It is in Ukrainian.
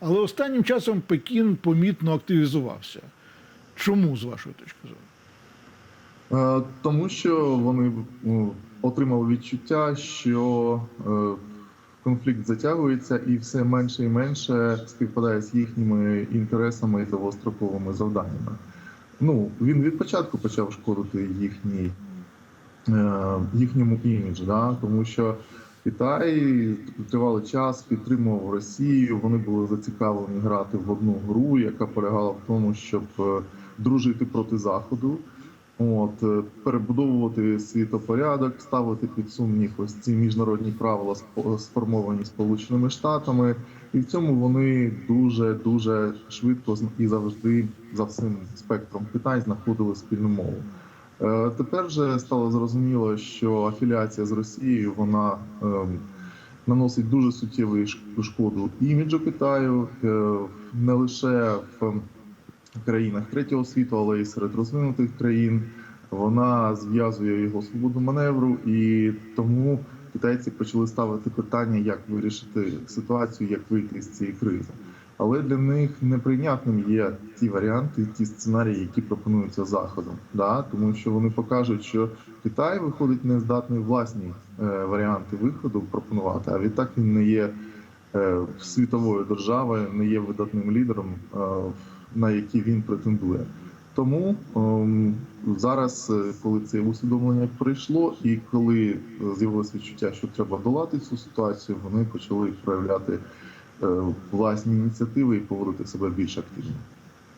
Але останнім часом Пекін помітно активізувався. Чому, з вашої точки зору? Е, Тому що вони ну, отримали відчуття, що е, конфлікт затягується і все менше і менше співпадає з їхніми інтересами і довгостроковими завданнями. Ну, він від початку почав шкодити їхній, е, їхньому іміджу, да? тому що Китай тривалий час підтримував Росію. Вони були зацікавлені грати в одну гру, яка полягала в тому, щоб е, дружити проти заходу. От е, перебудовувати світопорядок, ставити під сумнів ось ці міжнародні правила, сформовані Сполученими Штатами, і в цьому вони дуже дуже швидко і завжди за всім спектром питань знаходили спільну мову. Е, Тепер вже стало зрозуміло, що афіліація з Росією вона ем, наносить дуже суттєву шкоду іміджу Китаю, е, не лише в країнах третього світу, але й серед розвинутих країн. Вона зв'язує його свободу маневру, і тому китайці почали ставити питання, як вирішити ситуацію, як вийти з цієї кризи. Але для них неприйнятним є ті варіанти, ті сценарії, які пропонуються заходом, да? тому що вони покажуть, що Китай виходить не здатний власні е, варіанти виходу пропонувати, а відтак він не є е, світовою державою, не є видатним лідером, е, на який він претендує. Тому ем, зараз, коли це усвідомлення прийшло, і коли з'явилось відчуття, що треба долати цю ситуацію, вони почали проявляти власні ініціативи і поводити себе більш активно.